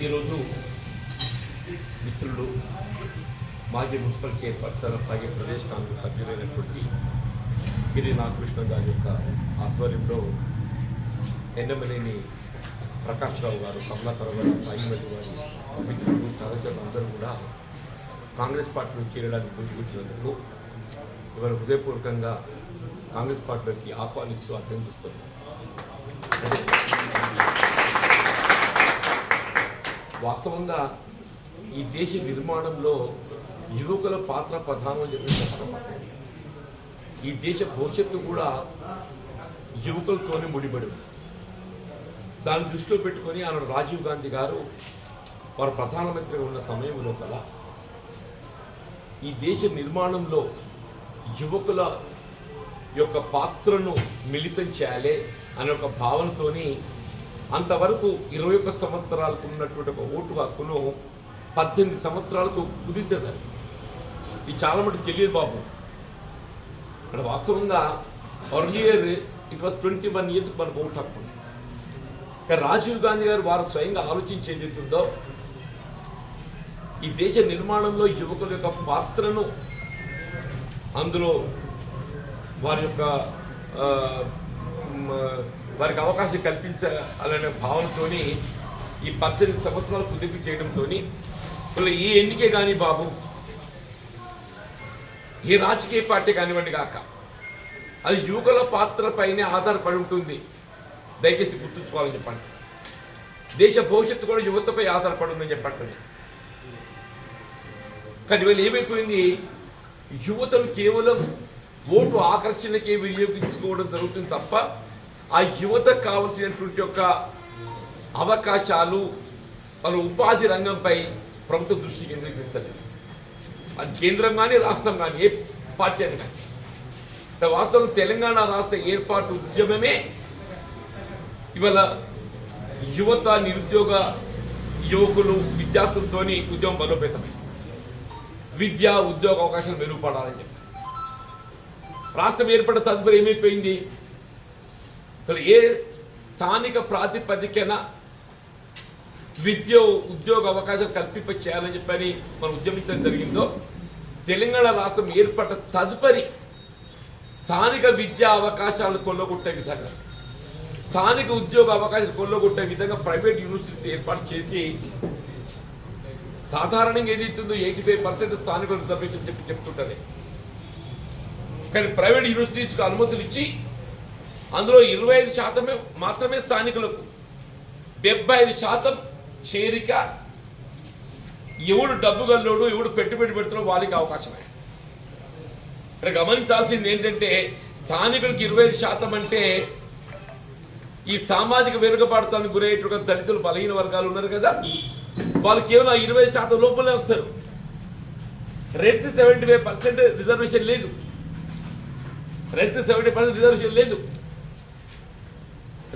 ఈరోజు మిత్రులు మాజీ మున్సిపల్ చైర్పర్సన్ అలాగే ప్రదేశ్ కాంగ్రెస్ సభ్యులైనటువంటి గిరి నాగకృష్ణ గారి యొక్క ఆధ్వర్యంలో ఎన్నమనేని ప్రకాష్ రావు గారు కమలాకరావు గారు సాయిమతి గారు మిత్రులు సహచరులు అందరూ కూడా కాంగ్రెస్ పార్టీలో చేరడానికి ముందుకొచ్చినందుకు ఇవాళ హృదయపూర్వకంగా కాంగ్రెస్ పార్టీలోకి ఆహ్వానిస్తూ అభ్యర్థిస్తున్నాను వాస్తవంగా ఈ దేశ నిర్మాణంలో యువకుల పాత్ర ప్రధానం అని చెప్పి ఈ దేశ భవిష్యత్తు కూడా యువకులతోనే ముడిపడి దాన్ని దృష్టిలో పెట్టుకొని ఆనాడు రాజీవ్ గాంధీ గారు వారు ప్రధానమంత్రిగా ఉన్న సమయంలో కల ఈ దేశ నిర్మాణంలో యువకుల యొక్క పాత్రను మిళితం చేయాలి అనే ఒక భావనతోని అంతవరకు ఇరవై ఒక్క సంవత్సరాలకు ఉన్నటువంటి ఒక ఓటు హక్కును పద్దెనిమిది సంవత్సరాలకు కుదించదని ఇది చాలా మటుకు తెలియదు బాబు. ఇక్కడ వాస్తవంగా year it was twenty one years మన ఓటు హక్కు కానీ రాజీవ్ గాంధీ గారు వారు స్వయంగా ఆలోచించి ఏదైతుందో ఈ దేశ నిర్మాణంలో యువకుల యొక్క పాత్రను అందులో వారి యొక్క వారికి అవకాశం కల్పించాలనే భావనతోని ఈ పద్దెనిమిది సంవత్సరాలు కుదింపు చేయడంతో వీళ్ళు ఈ ఎన్నికే కానీ బాబు ఏ రాజకీయ పార్టీ కానివ్వండి కాక అది యువకుల పాత్రపైనే ఆధారపడి ఉంటుంది. దయచేసి గుర్తుంచుకోవాలని చెప్పండి. దేశ భవిష్యత్తు కూడా యువతపై ఆధారపడి ఉందని చెప్పండి. కానీ వీళ్ళు ఏమైపోయింది? యువతను కేవలం ఓటు ఆకర్షణకే వినియోగించుకోవడం జరుగుతుంది తప్ప ఆ యువతకు కావలసినటువంటి యొక్క అవకాశాలు మన ఉపాధి రంగంపై ప్రభుత్వ దృష్టి కేంద్రీకరిస్తలేదు. అది కేంద్రం కానీ రాష్ట్రం కానీ ఏ పార్టీ అని కానీ వాస్తవం తెలంగాణ రాష్ట్ర ఏర్పాటు ఉద్యమమే ఇవాళ యువత నిరుద్యోగ యువకులు విద్యార్థులతోని ఉద్యమం బలోపేతమైంది. విద్య ఉద్యోగ అవకాశాలు మెరుగుపడాలని చెప్పి. రాష్ట్రం ఏర్పడిన తదుపరి ఏమైపోయింది? అసలు ఏ స్థానిక ప్రాతిపదికన విద్య ఉద్యోగ అవకాశం కల్పింప చేయాలని చెప్పని మనం ఉద్యమించడం జరిగిందో తెలంగాణ రాష్ట్రం ఏర్పడ్డ తదుపరి స్థానిక విద్యా అవకాశాలు కొల్లగొట్టే విధంగా స్థానిక ఉద్యోగ అవకాశాలు కొల్లగొట్టే విధంగా ప్రైవేట్ యూనివర్సిటీస్ ఏర్పాటు చేసి సాధారణంగా ఏదైతుందో ఎయిటీ ఫైవ్ పర్సెంట్ స్థానిక రిజర్వేషన్ చెప్పి చెప్తుంటది కానీ ప్రైవేట్ యూనివర్సిటీస్కి అనుమతులు ఇచ్చి అందులో ఇరవై ఐదు శాతమే మాత్రమే స్థానికులకు డెబ్బై ఐదు శాతం చేరిక ఎవడు డబ్బు గల్లోడు ఎవడు పెట్టుబడి పెడుతున్నా వాళ్ళకి అవకాశమే. ఇక్కడ గమనించాల్సింది ఏంటంటే స్థానికులకు ఇరవై ఐదు శాతం అంటే ఈ సామాజిక వెనుకబాటుతానికి గురయ్యేటువంటి దళితులు బలహీన వర్గాలు ఉన్నారు కదా. వాళ్ళు కేవలం ఇరవై శాతం లోపలే వస్తారు. Rest seventy five percent reservation లేదు. రెస్ట్ సెవెంటీ పర్సెంట్ రిజర్వేషన్ లేదు.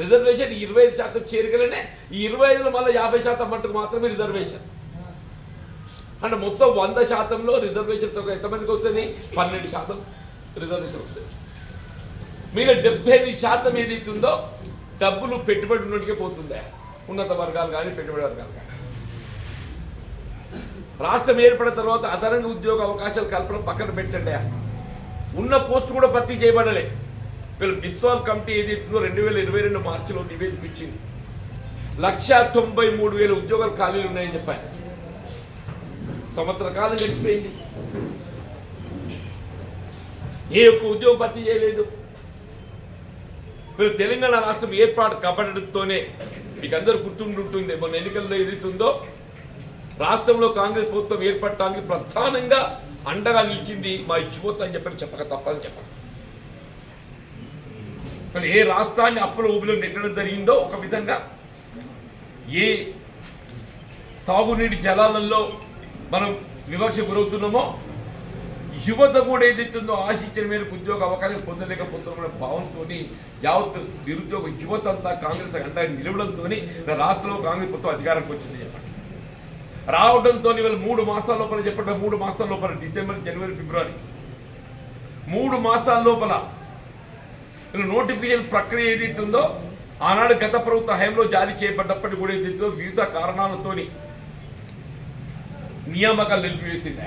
రిజర్వేషన్ ఇరవై ఐదు శాతం చేరికలనే ఈ ఇరవై ఐదులో మళ్ళీ యాభై శాతం మట్టుకు మాత్రమే రిజర్వేషన్. అంటే మొత్తం వంద శాతంలో రిజర్వేషన్ ఎంతమందికి వస్తుంది? పన్నెండు శాతం రిజర్వేషన్ వస్తుంది. మిగతా డెబ్బై ఐదు శాతం ఏదైతే ఉందో డబ్బులు పెట్టుబడి ఉన్నట్టుకే పోతుందా. ఉన్నత వర్గాలు కానీ పెట్టుబడి వర్గాలు కానీ. రాష్ట్రం ఏర్పడిన తర్వాత అదనంగా ఉద్యోగ అవకాశాలు కల్పన పక్కన పెట్టండి. ఉన్న పోస్ట్ కూడా భర్తీ చేయబడలే. వీళ్ళు బిస్వాల్ కమిటీ ఏదైతుందో రెండు వేల ఇరవై రెండు మార్చిలో నివేదిక ఇచ్చింది. లక్ష తొంభై మూడు వేల ఉద్యోగాలు ఖాళీలు ఉన్నాయని చెప్పారు. సంవత్సర కాలం గడిచిపోయింది. ఏ ఒక్క ఉద్యోగం భర్తీ చేయలేదు. వీళ్ళు తెలంగాణ రాష్ట్రం ఏర్పాటు కబడడంతోనే మీకు అందరూ గుర్తుండుంటుంది మొన్న ఎన్నికల్లో ఏదైతుందో. రాష్ట్రంలో కాంగ్రెస్ ప్రభుత్వం ఏర్పడటానికి ప్రధానంగా అండగా నిలిచింది మా ఇచ్చిపోతా అని చెప్పని చెప్పక తప్పని చెప్పండి మరి ఏ రాష్ట్రాన్ని అప్పుల ఊబిలో నెట్టడం జరిగిందో ఒక విధంగా ఏ సాగునీటి జలాలలో మనం వివక్ష గురవుతున్నామో యువత కూడా ఏదైతుందో ఆశించిన మేరకు ఉద్యోగ అవకాశం పొందలేకపోతున్న భావంతో యావత్ నిరుద్యోగ యువత అంతా కాంగ్రెస్ అంతా నిలవడంతో రాష్ట్రంలో కాంగ్రెస్ ప్రభుత్వం అధికారానికి వచ్చింది చెప్పండి. రావడంతో వీళ్ళు మూడు మాసాల లోపల చెప్పండి మూడు మాసాల లోపల డిసెంబర్ జనవరి ఫిబ్రవరి. మూడు మాసాల లోపల నోటిఫికేషన్ ప్రక్రియ ఏదైతే ఉందో ఆనాడు గత ప్రభుత్వ హయాంలో జారీ చేయబడ్డప్పటికీ కూడా ఏదైతే వివిధ కారణాలతోని నియామకాలు నిలిపివేసింది.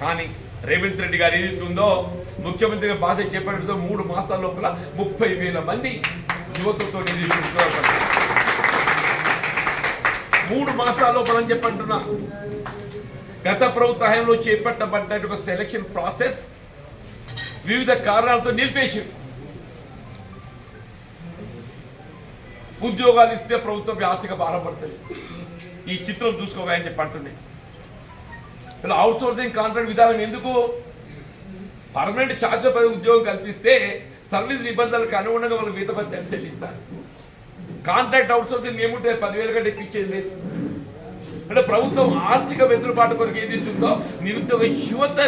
కానీ రేవంత్ రెడ్డి గారు ఏదైతుందో ముఖ్యమంత్రిగా బాధ్యత చేపట్టడంతో మూడు మాసాల లోపల ముప్పై వేల మంది యువతతో మూడు మాసాల లోపల అని చెప్పంటున్నా గత ప్రభుత్వ హయాంలో చేపట్టబడ్డ ఒక సెలక్షన్ ప్రాసెస్ వివిధ కారణాలతో నిలిపేసి ఉద్యోగాలు ఇస్తే ప్రభుత్వం ఆర్థిక భారం పడుతుంది. ఈ చిత్రం చూసుకోవాలని చెప్పి అంటున్నాయి ఇలా అవుట్ సోర్సింగ్ కాంట్రాక్ట్ విధానం ఎందుకు? పర్మనెంట్ శాశ్వత ఉద్యోగం కల్పిస్తే సర్వీస్ నిబంధనలకు అనుగుణంగా వాళ్ళు వేత భత్యాలు చెల్లించాలి. కాంట్రాక్ట్ అవుట్ సోర్సింగ్ ఏముంటే పదివేల కంటే ఇప్పించేది లేదు. అంటే ప్రభుత్వం ఆర్థిక వెసులుబాటు కొరకు ఏది ఇస్తుందో నిరుద్యోగ యువత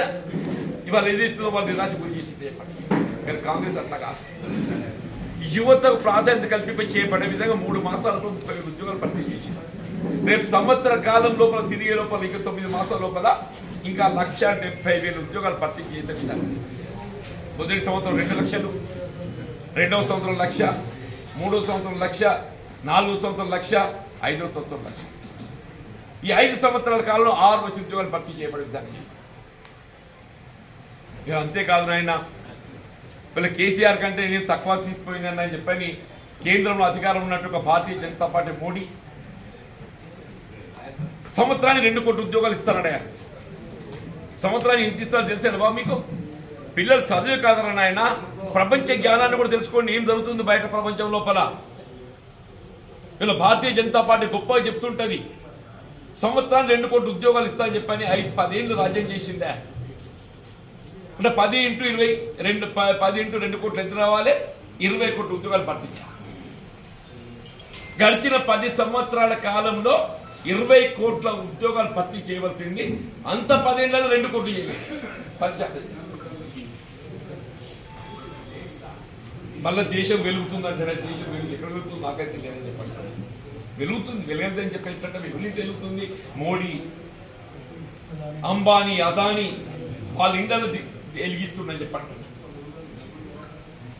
ఇవాళ ఏది ఇస్తుందో వాళ్ళు నిరాశ గురి కానీ కాంగ్రెస్ అట్లా కాదు. యువతకు ప్రాధాన్యత కల్పింప చేయబడే విధంగా మూడు మాసాలలో ముప్పై వేల ఉద్యోగాలు భర్తీ చేసింది. రేపు సంవత్సర కాలం లోపల తిరిగే లోపల ఇంకా తొమ్మిది మాసాల లోపల ఇంకా లక్ష డెబ్బై వేల ఉద్యోగాలు భర్తీ చేసే మొదటి సంవత్సరం రెండు లక్షలు రెండవ సంవత్సరం లక్ష మూడవ సంవత్సరం లక్ష నాలుగో సంవత్సరం లక్ష ఐదవ సంవత్సరం లక్ష. ఈ ఐదు సంవత్సరాల కాలంలో ఆరు లక్షల ఉద్యోగాలు భర్తీ చేయబడి విధానం ఇక అంతేకాదు నాయన వీళ్ళ కేసీఆర్ కంటే నేను తక్కువ తీసిపోయినానని చెప్పని కేంద్రంలో అధికారం ఉన్నట్టు ఒక భారతీయ జనతా పార్టీ మోడీ సంవత్సరానికి రెండు కోట్ల ఉద్యోగాలు ఇస్తారడే సంవత్సరానికి ఎంత ఇస్తారో తెలిసాను బాబు మీకు? పిల్లలు చదువు కాదరా నాయన. ప్రపంచ జ్ఞానాన్ని కూడా తెలుసుకోండి ఏం జరుగుతుంది బయట ప్రపంచం లోపల? వీళ్ళు భారతీయ జనతా పార్టీ గొప్పగా చెప్తుంటది. సంవత్సరానికి రెండు కోట్ల ఉద్యోగాలు ఇస్తారని చెప్పని ఐదు పదేళ్ళు రాజ్యం చేసిందే అంటే పది ఇంటూ ఇరవై రెండు ప- పది ఇంటూ రెండు కోట్లు ఎంత రావాలి? ఇరవై కోట్ల ఉద్యోగాలు భర్తీ గడిచిన పది సంవత్సరాల కాలంలో ఇరవై కోట్ల ఉద్యోగాలు భర్తీ చేయవలసింది. అంత పదేళ్ళలో రెండు కోట్లు చేయాలి మళ్ళీ దేశం వెలుగుతుందంటే దేశం వెలుగు ఎక్కడ వెలుగుతుంది నాకైతే లేదని చెప్పండి. వెలుగుతుంది వెలగదని చెప్పేటంటే వెలుగు వెలుగుతుంది. మోడీ అంబానీ అదానీ వాళ్ళ ఇండ్లలో వెలిగిస్తుందని చెప్పండి.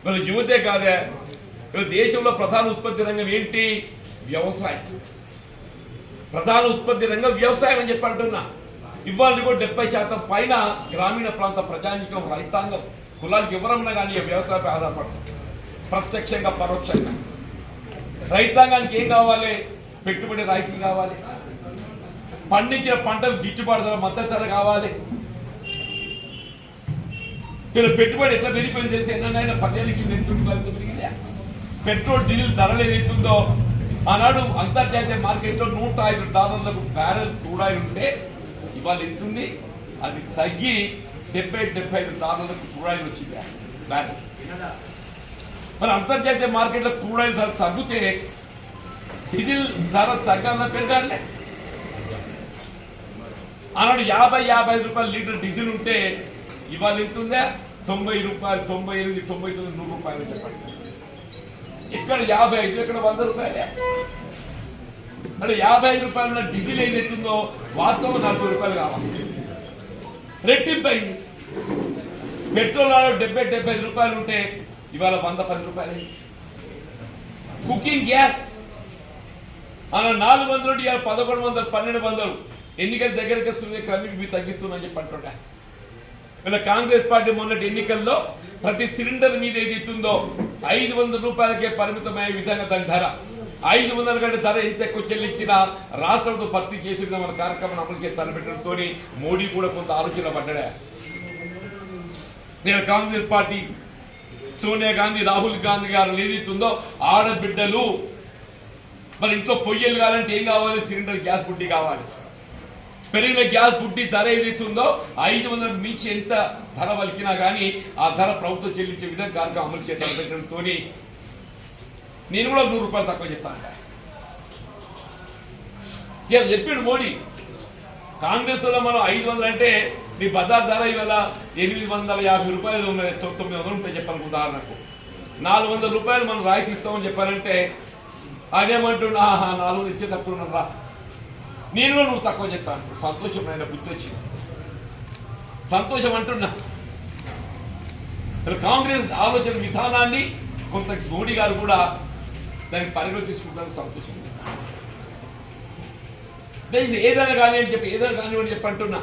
మన యువతే కాదే దేశంలో ప్రధాన ఉత్పత్తి రంగం ఏంటి? వ్యవసాయం. ప్రధాన ఉత్పత్తి రంగం వ్యవసాయం అని చెప్పి అంటున్నా. ఇవాళ కూడా డెబ్బై శాతం పైన గ్రామీణ ప్రాంత ప్రజానికం రైతాంగం కులానికి ఎవరన్నా కానీ వ్యవసాయపై ఆధారపడతారు ప్రత్యక్షంగా పరోక్షంగా. రైతాంగానికి ఏం కావాలి? పెట్టుబడి రాయితీ కావాలి. పండించిన పంటకు గిట్టుబాటు ధర మద్దతు ధర కావాలి. వీళ్ళ పెట్టుబడి ఎట్లా పెరిగిపోయింది తెలిసి? ఎన్నైనా పదేళ్ళ కింద ఎంత పెరిగిందా? పెట్రోల్ డీజిల్ ధరలు ఏదైతుందో? ఆనాడు అంతర్జాతీయ మార్కెట్లో నూట ఐదు డాలర్లకు బ్యారెల్ కూడా ఉంటే ఇవాళ ఎంతుంది అది తగ్గి డెబ్బై డెబ్బై ఐదు డాలర్లకు క్రూడాయిల్ వచ్చింది బ్యారెల్ మరి అంతర్జాతీయ మార్కెట్లో క్రూడాయిల్ ధర తగ్గితే డీజిల్ ధర తగ్గాలన్నా పెరగాలనే ఆనాడు యాభై యాభై ఐదు రూపాయలు లీటర్ డీజిల్ ఉంటే ఇవాళ ఎంత ఉందా? తొంభై రూపాయలు తొంభై ఎనిమిది తొంభై తొమ్మిది నూరు రూపాయలు చెప్పండి ఇక్కడ యాభై ఐదు ఇక్కడ వంద రూపాయలే. అంటే యాభై ఐదు రూపాయలు డీజిల్ డీజిల్ ఏదైతుందో వాస్తవం నలభై రూపాయలు కావాలి. రెట్టింపు అయింది పెట్రోల్ ఆడ డెబ్బై డెబ్బై ఐదు రూపాయలు ఉంటే ఇవాళ వంద పది రూపాయలు. Cooking gas. అలా నాలుగు వందలు ఇవాళ పదకొండు వందలు పన్నెండు వందలు. ఎన్నికల దగ్గరికి వస్తుంది క్రమికి మీరు తగ్గిస్తుందని చెప్పి అంటుంటా వీళ్ళ కాంగ్రెస్ పార్టీ మొన్నటి ఎన్నికల్లో ప్రతి సిలిండర్ మీద ఏది ఇస్తుందో ఐదు వందల రూపాయలకే పరిమితమయ్యే విధంగా దాని ధర. ఐదు వందల కంటే ధర ఎంత ఎక్కువ చెల్లించినా రాష్ట్రంతో భర్తీ చేసి మన కార్యక్రమం అమలు చేసి తలపెట్టడంతో మోడీ కూడా కొంత ఆలోచన పడ్డా నేను కాంగ్రెస్ పార్టీ సోనియా గాంధీ రాహుల్ గాంధీ గారు ఏదైతుందో ఆడబిడ్డలు మరి ఇంట్లో పొయ్యలు కావాలంటే ఏం కావాలి? సిలిండర్ గ్యాస్ బుడ్డి కావాలి. పెరిగిన గ్యాస్ బుడ్డి ధర ఏదైతుందో ఐదు వందల మించి ఎంత ధర వలికినా కానీ ఆ ధర ప్రభుత్వం చెల్లించే విధంగా కార్యక్రమం అమలు చేయాలని నేను కూడా నూరు రూపాయలు తక్కువ చెప్తాను. ఇలా చెప్పిండు మోడీ కాంగ్రెస్లో మనం ఐదు వందలు అంటే మీ బజార్ ధర ఇవాళ ఎనిమిది వందల యాభై రూపాయలు ఉన్నది తొమ్మిది వందలు ఉంటాయి చెప్పాలి ఉదాహరణకు. నాలుగు వందల రూపాయలు మనం రాయితీ ఇస్తామని చెప్పారంటే ఆయన ఏమంటున్నా నాలుగు వందలు ఇచ్చే తక్కువ ఉన్నరా నేను కూడా నువ్వు తక్కువ చెప్తాను. సంతోషం ఆయన గుర్తొచ్చింది. సంతోషం అంటున్నా అసలు కాంగ్రెస్ ఆలోచన విధానాన్ని కొంత మోడీ గారు కూడా దాన్ని పరిగణ తీసుకుంటారు సంతోషం. దయచేసి ఏదైనా కానీ అని చెప్పి ఏదైనా కానివ్వండి చెప్పి అంటున్నా.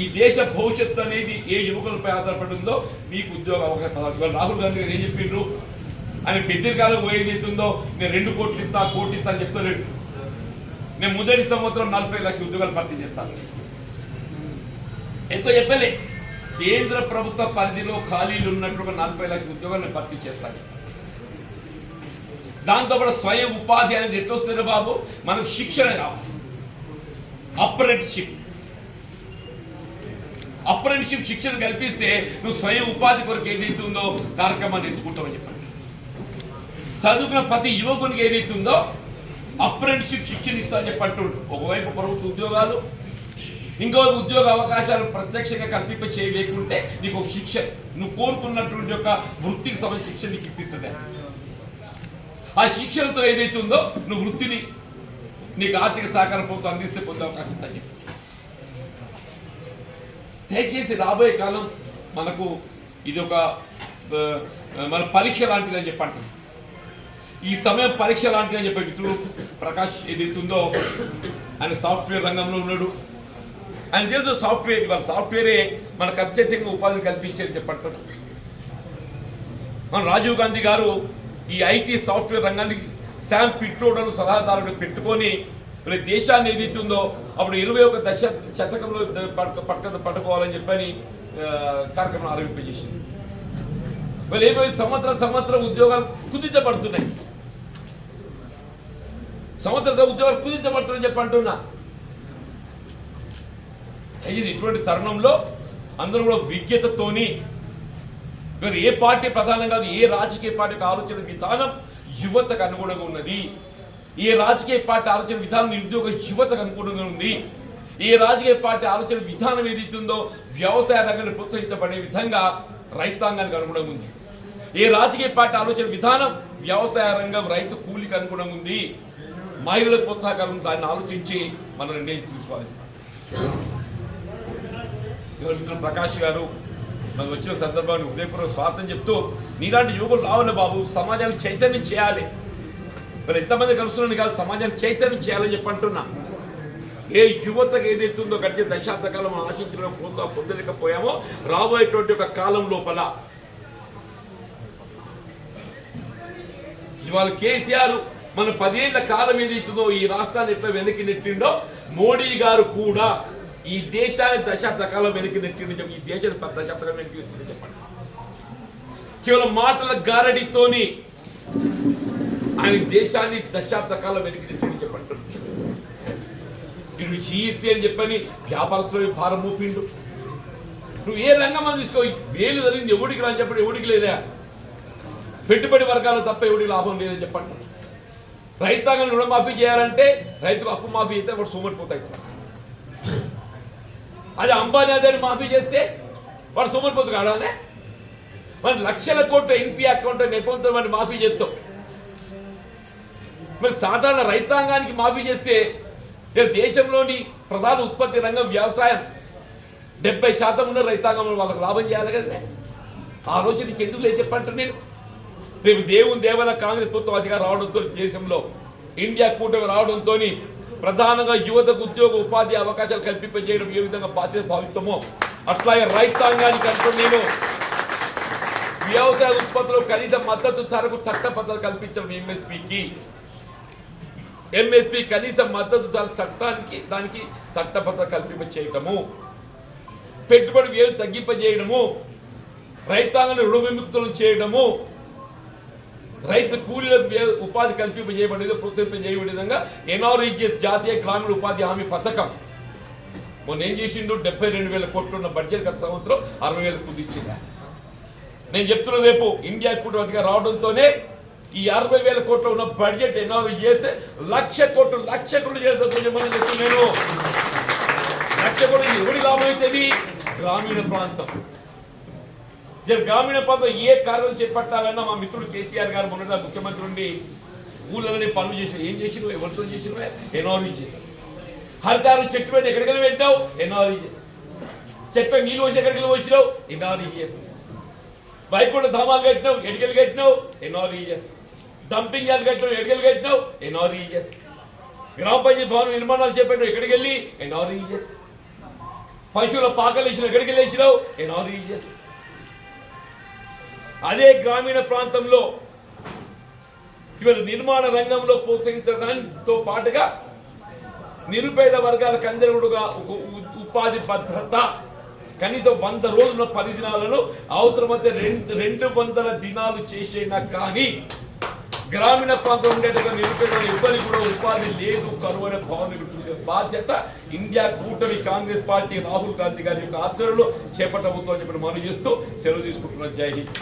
ఈ దేశ భవిష్యత్తు అనేది ఏ యువకులపై ఆధారపడి ఉందో మీకు ఉద్యోగ అవకాశం రాహుల్ గాంధీ గారు ఏం చెప్పిండ్రు? ఆయన పెద్దరికాలకు పోయేది ఉందో నేను రెండు కోట్లు ఇస్తా కోటి ఇస్తా అని చెప్తలేడు. మేము మొదటి సంవత్సరం నలభై లక్షల ఉద్యోగాలు భర్తీ చేస్తాను ఎక్కువ చెప్పలే. కేంద్ర ప్రభుత్వ పరిధిలో ఖాళీలు ఉన్నట్టు నలభై లక్షల ఉద్యోగాలు భర్తీ చేస్తాను దాంతో కూడా స్వయం ఉపాధి అనేది ఎట్లొస్తుంది బాబు? మనకు శిక్షణ కావాలి. అప్రెంటిషిప్ అప్రెంటిషిప్ శిక్షణ కల్పిస్తే నువ్వు స్వయం ఉపాధి కొరకు ఏదైతుందో కార్యక్రమాన్ని ఎంచుకుంటామని చెప్పండి. చదువుకున్న ప్రతి యువకునికి ఏదైతుందో అప్రెంటిషిప్ శిక్షణ ఇస్తా అని చెప్పి ఒకవైపు ప్రభుత్వ ఉద్యోగాలు ఇంకో ఉద్యోగ అవకాశాలు ప్రత్యక్షంగా కల్పింప చేయలేకుంటే నీకు ఒక శిక్షణ నువ్వు కోరుకున్నటువంటి యొక్క వృత్తికి సంబంధించిన శిక్షణ నీకు ఇప్పిస్తుంది. ఆ శిక్షణతో ఏదైతే ఉందో నువ్వు వృత్తిని నీకు ఆర్థిక సహకారం ప్రభుత్వం అందిస్తే పొందే అవకాశం ఉందని దయచేసి రాబోయే కాలం మనకు ఇది ఒక మన పరీక్ష లాంటిది అని చెప్పి ఈ సమయం పరీక్ష లాంటిదని అని చెప్పే మిత్రుడు ప్రకాష్ ఏదైతుందో ఆయన సాఫ్ట్వేర్ రంగంలో ఉన్నాడు. ఆయన తెలుసు సాఫ్ట్వేర్ ఇవాళ సాఫ్ట్వేరే మనకు అత్యధికంగా ఉపాధిని కల్పించేది చెప్పంటున్నాడు మన రాజీవ్ గాంధీ గారు ఈ ఐటీ సాఫ్ట్వేర్ రంగానికి శామ్ పిట్రోడను సలహాదారుడు పెట్టుకొని మరి దేశాన్ని ఏదైతుందో అప్పుడు ఇరవై ఒక దశ శతకంలో పట్ట పట్టుకోవాలని చెప్పని కార్యక్రమం ఆరంభింపజేసింది. మరి ఇరవై సంవత్సరం సంవత్సరం ఉద్యోగాలు కుదించబడుతున్నాయి. సంవత్సర ఉద్యోగాలు కుదించబడుతుందని చెప్పి అంటున్నా. ఇది ఇటువంటి తరుణంలో అందరూ కూడా విజ్ఞతతోని మీరు ఏ పార్టీ ప్రధానం కాదు ఏ రాజకీయ పార్టీ ఆలోచన విధానం యువతకు అనుగుణంగా ఉన్నది. ఏ రాజకీయ పార్టీ ఆలోచన విధానం నిరుద్యోగ యువతకు అనుగుణంగా ఉంది. ఏ రాజకీయ పార్టీ ఆలోచన విధానం ఏదైతుందో వ్యవసాయ రంగాన్ని ప్రోత్సహించబడే విధంగా రైతాంగానికి అనుగుణంగా ఉంది. ఏ రాజకీయ పార్టీ ఆలోచన విధానం వ్యవసాయ రంగం రైతు కూలికి అనుగుణంగా ఉంది. మహిళల ప్రోత్సాహకరం దాన్ని ఆలోచించి మనం నిర్ణయం తీసుకోవాలి. ఇవాళ ప్రకాష్ గారు మనం వచ్చిన సందర్భాన్ని ఉదయపూర్వక స్వాగతం చెప్తూ నీలాంటి యువకులు రావాలి బాబు సమాజాన్ని చైతన్యం చేయాలి. మరి ఎంతమంది కలుస్తున్నాను కాదు సమాజాన్ని చైతన్యం చేయాలని చెప్పంటున్నా ఏ యువతకు ఏదైతుందో గడిచే దశాబ్ద కాలం మనం ఆశించడం పోతా పొందలేకపోయామో రాబోయేటువంటి ఒక కాలం లోపల. ఇవాళ కేసీఆర్ మన పదేళ్ళ కాలం ఏదైతుందో ఈ రాష్ట్రాన్ని ఎట్లా వెనక్కి నెట్టిండో మోడీ గారు కూడా ఈ దేశాన్ని దశాబ్ద కాలం వెనక్కి నెట్టిండు చెప్పి ఈ దేశాన్ని పది దశాబ్ద కాలం వెనక్కి నెట్టిండు చెప్పండి. కేవలం మాటల గారడితోని ఆయన దేశాన్ని దశాబ్ద కాలం వెనక్కి నెట్టిండు చెప్పండి. నువ్వు జీఎస్టీ అని చెప్పని వ్యాపారస్తులు భారం మోపిండు. నువ్వు ఏ రంగం తీసుకో వేలు జరిగింది ఎవడికి రాని చెప్పండి ఎవడికి లేదా? పెట్టుబడి వర్గాలు తప్ప ఎవడికి లాభం లేదని చెప్పండి. రైతాంగం రుణమాఫీ చేయాలంటే రైతులు అప్పు మాఫీ అయితే వాడు సోమరిపోతాయి అది అంబానీ అదని మాఫీ చేస్తే వాడు సోమరిపోతు కాడానే? మరి లక్షల కోట్ల ఎన్పి అకౌంట్ నెపంతో వాడిని మాఫీ చేస్తాం. మరి సాధారణ రైతాంగానికి మాఫీ చేస్తే నేను దేశంలోని ప్రధాన ఉత్పత్తి రంగం వ్యవసాయం. డెబ్బై శాతం ఉన్న రైతాంగంలో వాళ్ళకి లాభం చేయాలి కదా ఆ రోజు నీకు ఎందుకు లేదు చెప్పంటారు నేను రేపు దేవుని దేవల కాంగ్రెస్ ప్రభుత్వం అధికారం రావడంతో దేశంలో ఇండియా కూటమి రావడంతో ప్రధానంగా యువతకు ఉద్యోగ ఉపాధి అవకాశాలు కల్పింపజేయడం ఏ విధంగా బాధ్యత భావిస్తామో అట్లాగే రైతాంగానికి అంటూ నేను వ్యవసాయ ఉత్పత్తులు కనీస మద్దతు ధరకు చట్టబద్ధత కల్పించడం ఎంఎస్పికి. ఎంఎస్పి కనీస మద్దతు ధర చట్టానికి దానికి చట్టబద్ధత కల్పింప చేయటము పెట్టుబడి వ్యయం తగ్గింపజేయడము. రైతాంగాన్ని రుణ విముక్తులను చేయడము. రైతు కూలీల ఉపాధి కల్పింపజేయబడేది ప్రోత్సహింపజేయబడే విధంగా ఎన్ఆర్ఈజిఎస్ జాతీయ గ్రామీణ ఉపాధి హామీ పథకం. మొన్న ఏం చేసిండు? డెబ్బై రెండు వేల కోట్లున్న బడ్జెట్ గత సంవత్సరం అరవై వేలకు కుదించింది నేను చెప్తున్న రేపు ఇండియా కూటమిగా రావడంతోనే ఈ అరవై వేల కోట్ల ఉన్న బడ్జెట్ ఎన్ఆర్ఐ చేస్తే లక్ష కోట్లు లక్ష కోట్లు చేస్తామని చెప్తున్నాను. లక్ష కోట్లు ఎవరి లాభం అవుతుంది గ్రామీణ ప్రాంతం. రేపు గ్రామీణ ప్రాంతం ఏ కార్యాలు చేపట్టాలన్నా మా మిత్రుడు కేసీఆర్ గారు మొన్న ముఖ్యమంత్రి ఉండి ఊళ్ళలోనే పనులు చేసి ఏం చేసినవు ఎవరితో చేసినవే ఎన్ఆర్ఈ చేశారు. హరితారు చెట్టు పెట్టి ఎక్కడికి పెట్టావు? ఎన్ఆర్ఈ చెట్టు నీళ్ళు వచ్చి ఎక్కడికి వచ్చినావు ఎన్ఆర్ఈ చేస్తావు వైకుంఠ ధామాలు కట్టినావు? ఎడికలు కట్టినావు? ఎన్ఆర్ఈఎస్ డంపింగ్ యార్డ్ కట్టినావు? ఎడికలు కట్టినావు? ఎన్ఆర్ఈఎస్ గ్రామ పంచాయతీ భవన నిర్మాణాలు చేపట్టినావు? ఎక్కడికి వెళ్ళి ఎన్ఆర్ఈఎస్ పశువుల పాకలు వేసినావు? ఎక్కడికి వెళ్ళి వేసినావు చేస్తావు అదే గ్రామీణ ప్రాంతంలో ఇవాళ నిర్మాణ రంగంలో ప్రోత్సహించడంతో పాటుగా నిరుపేద వర్గాలకు అందరుగా ఉపాధి భద్రత కనీసం వంద రోజుల పది దినాలను అవసరమైతే రెండు రెండు వందల దినాలు చేసేనా కానీ గ్రామీణ ప్రాంతం ఉండేట్టుగా నిరుపేద ఇబ్బంది కూడా ఉపాధి లేదు కరువైన భావన బాధ్యత ఇండియా కూటమి కాంగ్రెస్ పార్టీ రాహుల్ గాంధీ గారి యొక్క ఆధ్వర్యంలో చేపట్టబోతోందని చెప్పి మనం చేస్తూ సెలవు తీసుకుంటున్నాం. జై హింద్.